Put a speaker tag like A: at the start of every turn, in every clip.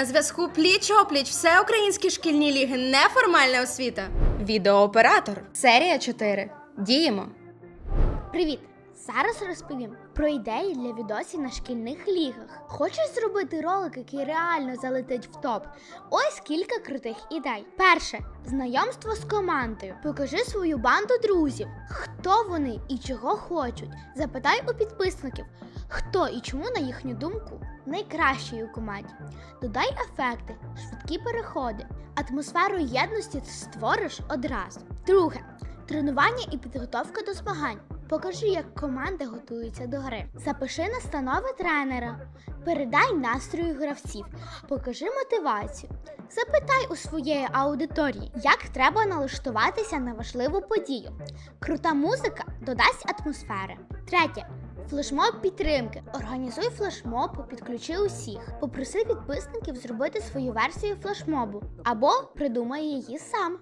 A: На зв'язку пліч опліч всеукраїнські шкільні ліги неформальна освіта. Відеооператор. Серія 4. Діємо.
B: Привіт! Зараз розповім про ідеї для відосів на шкільних лігах. Хочеш зробити ролик, який реально залетить в топ? Ось кілька крутих ідей. Перше знайомство з командою. Покажи свою банду друзів, хто вони і чого хочуть. Запитай у підписників, хто і чому, на їхню думку, найкращий у команді. Додай ефекти, швидкі переходи, атмосферу єдності створиш одразу. Друге тренування і підготовка до змагань. Покажи, як команда готується до гри. Запиши настанови тренера, передай настрою гравців, покажи мотивацію. Запитай у своєї аудиторії, як треба налаштуватися на важливу подію. Крута музика додасть атмосфери. Третє. Флешмоб підтримки. Організуй флешмоб, підключи усіх. Попроси підписників зробити свою версію флешмобу або придумай її сам.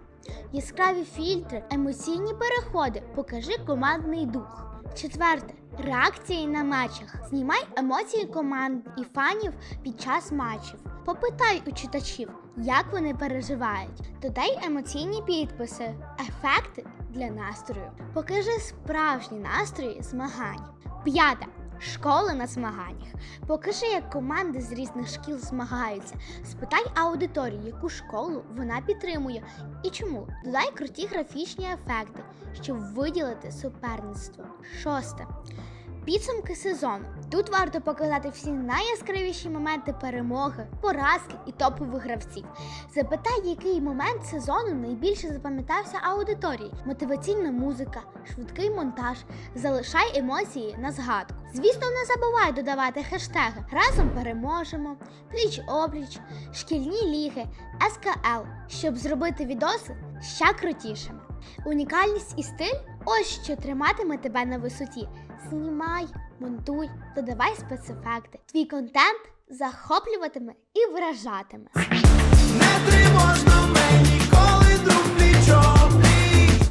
B: Яскраві фільтри, емоційні переходи. Покажи командний дух. Четверте. Реакції на матчах. Знімай емоції команд і фанів під час матчів. Попитай у читачів, як вони переживають. Додай емоційні підписи, ефекти для настрою. Покажи справжні настрої змагань. П'яте. Школи на змаганнях. Покажи, як команди з різних шкіл змагаються. Спитай аудиторію, яку школу вона підтримує і чому. Додай круті графічні ефекти, щоб виділити суперництво. Шосте. Підсумки сезону. Тут варто показати всі найяскравіші моменти перемоги, поразки і топових гравців. Запитай, який момент сезону найбільше запам'ятався аудиторії. Мотиваційна музика, швидкий монтаж, залишай емоції на згадку. Звісно, не забувай додавати хештеги Разом переможемо, пліч опліч, шкільні ліги, СКЛ, щоб зробити відоси ще крутішими. Унікальність і стиль ось що триматиме тебе на висоті. Знімай, монтуй, додавай спецефекти. Твій контент захоплюватиме і вражатиме.
C: Не